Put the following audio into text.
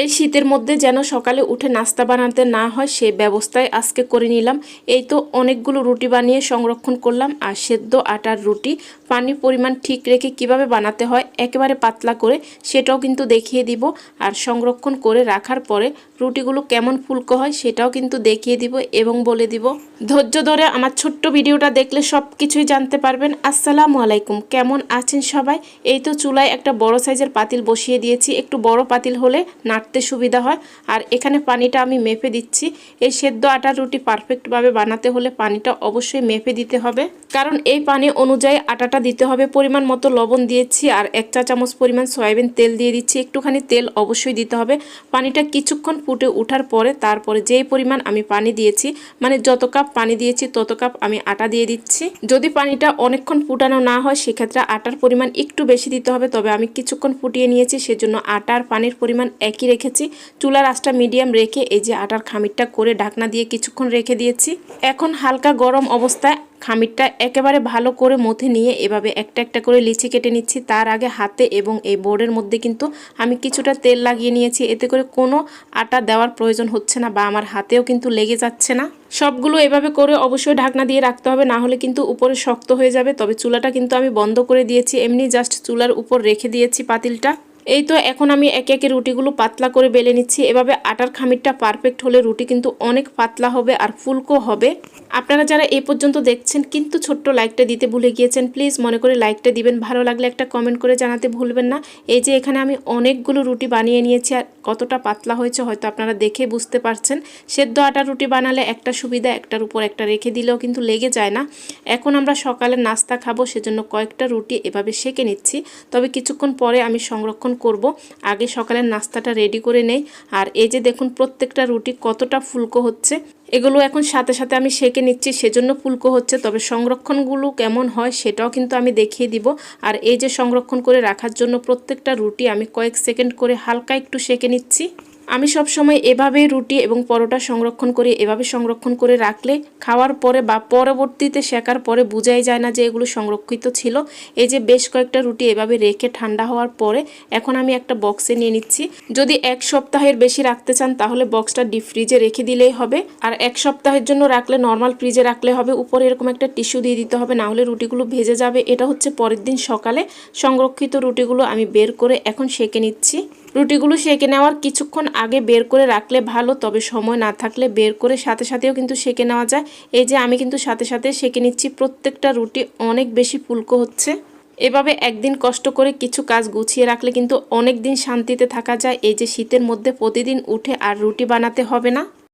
এই শীতের মধ্যে যেন সকালে উঠে নাস্তা বানাতে না হয় সেই ব্যবস্থায় আজকে করে নিলাম। এই তো অনেকগুলো রুটি বানিয়ে সংরক্ষণ করলাম আর সেদ্ধ আটার রুটি। পানির পরিমাণ ঠিক রেখে কীভাবে বানাতে হয়, একেবারে পাতলা করে, সেটাও কিন্তু দেখিয়ে দিব। আর সংরক্ষণ করে রাখার পরে রুটিগুলো কেমন ফুলকো হয়, সেটাও কিন্তু দেখিয়ে দিব এবং বলে দিব। ধৈর্য ধরে আমার ছোট্ট ভিডিওটা দেখলে সব কিছুই জানতে পারবেন। আসসালামু আলাইকুম, কেমন আছেন সবাই? এই তো চুলায় একটা বড় সাইজের পাতিল বসিয়ে দিয়েছি, একটু বড় পাতিল হলে নাড়তে সুবিধা হয়। আর এখানে পানিটা আমি মেপে দিচ্ছি। এই সেদ্ধ আটার রুটি পারফেক্টভাবে বানাতে হলে পানিটা অবশ্যই মেপে দিতে হবে। কারণ এই পানি অনুযায়ী আটাটা দিতে হবে। পরিমাণ মতো লবণ দিয়েছি আর এক চা চামচ পরিমাণ সয়াবিন তেল দিয়ে দিচ্ছি। একটুখানি তেল অবশ্যই দিতে হবে। পানিটা কিছুক্ষণ ফুটে ওঠার পরে তারপরে যেই পরিমাণ আমি পানি দিয়েছি মানে যত কাপ পানি দিয়েছি তত কাপ আমি আটা দিয়ে দিচ্ছি। যদি পানিটা অনেকক্ষণ ফুটানো না হয়, সেক্ষেত্রে আটার পরিমাণ একটু বেশি দিতে হবে। তবে আমি কিছুক্ষণ ফুটিয়ে নিয়েছি, সেজন্য আটা আর পানির পরিমাণ একই রেখেছি। চুলার আঁচটা মিডিয়াম রেখে এই যে আটার খামিরটা করে ঢাকনা দিয়ে কিছুক্ষণ রেখে দিয়েছি। এখন হালকা গরম অবস্থায় খামিরটা একেবারে ভালো করে মথে নিয়ে এভাবে একটা একটা করে লিচি কেটে নিচ্ছি। তার আগে হাতে এবং এই বোর্ডের মধ্যে কিন্তু আমি কিছুটা তেল লাগিয়ে নিয়েছি। এতে করে কোনো আটা দেওয়ার প্রয়োজন হচ্ছে না বা আমার হাতেও কিন্তু লেগে যাচ্ছে না। সবগুলো এভাবে করে অবশ্যই ঢাকনা দিয়ে রাখতে হবে, না হলে কিন্তু উপরে শক্ত হয়ে যাবে। তবে চুলাটা কিন্তু আমি বন্ধ করে দিয়েছি। এমনি জাস্ট চুলার উপর রেখে দিয়েছি পাতিলটা। এই তো এখন আমি একে একে রুটিগুলো পাতলা করে বেলে নিচ্ছি। এভাবে আটার খামিরটা পারফেক্ট হলে রুটি কিন্তু অনেক পাতলা হবে আর ফুলকো হবে। আপনারা যারা এই পর্যন্ত দেখছেন, কিন্তু ছোট্ট লাইকটা দিতে ভুলে গিয়েছেন প্লিজ মনে করে লাইকটা দিবেন। ভালো লাগলে একটা কমেন্ট করে জানাতে ভুলবেন না। এই যে এখানে আমি অনেকগুলো রুটি বানিয়ে নিয়েছি আর কতটা পাতলা হয়েছে হয়তো আপনারা দেখে বুঝতে পারছেন। সেদ্ধ আটার রুটি বানালে একটা সুবিধা, একটার উপর একটা রেখে দিলেও কিন্তু লেগে যায় না। এখন আমরা সকালে নাস্তা খাব, সেজন্য কয়েকটা রুটি এভাবে সেকে নিচ্ছি। তবে কিছুক্ষণ পরে আমি সংরক্ষণ করব। আগে সকালের নাস্তাটা রেডি করে নেই। আর এই যে দেখুন প্রত্যেকটা রুটি কতটা ফুলকো হচ্ছে। এগুলো এখন সাথে সাথে আমি সেকে নিচ্ছি, সেজন্য ফুলকো হচ্ছে। তবে সংরক্ষণগুলো কেমন হয় সেটাও কিন্তু আমি দেখিয়ে দিব। আর এই যে সংরক্ষণ করে রাখার জন্য প্রত্যেকটা রুটি আমি কয়েক সেকেন্ড করে হালকা একটু সেকে নিচ্ছি। আমি সব সময় এভাবে রুটি এবং পরোটা সংরক্ষণ করি, এভাবে সংরক্ষণ করে রাখলে খাওয়ার পরে বা পরবর্তীতে শেখার পরে বোঝাই যায় না যে এগুলো সংরক্ষিত ছিল। এই যে বেশ কয়েকটা রুটি এভাবে রেখে ঠান্ডা হওয়ার পরে এখন আমি একটা বক্সে নিয়ে নিচ্ছি। যদি এক সপ্তাহের বেশি রাখতে চান তাহলে বক্সটা ডিপ ফ্রিজে রেখে দিলেই হবে। আর এক সপ্তাহের জন্য রাখলে নর্মাল ফ্রিজে রাখলে হবে। উপরে এরকম একটা টিস্যু দিয়ে দিতে হবে, না হলে রুটিগুলো ভেজে যাবে। এটা হচ্ছে পরের দিন সকালে সংরক্ষিত রুটিগুলো আমি বের করে এখন সেকে নিচ্ছি। রুটিগুলো সেঁকে নেওয়ার কিছুক্ষণ আগে বের করে রাখলে ভালো, তবে সময় না থাকলে বের করে সাথে সাথেও কিন্তু সেঁকে নেওয়া যায়। এই যে আমি কিন্তু সাথে সাথে সেঁকে নিচ্ছি, প্রত্যেকটা রুটি অনেক বেশি ফুলকো হচ্ছে। এভাবে একদিন কষ্ট করে কিছু কাজ গুছিয়ে রাখলে কিন্তু অনেক দিন শান্তিতে থাকা যায়। এই যে শীতের মধ্যে প্রতিদিন উঠে আর রুটি বানাতে হবে না।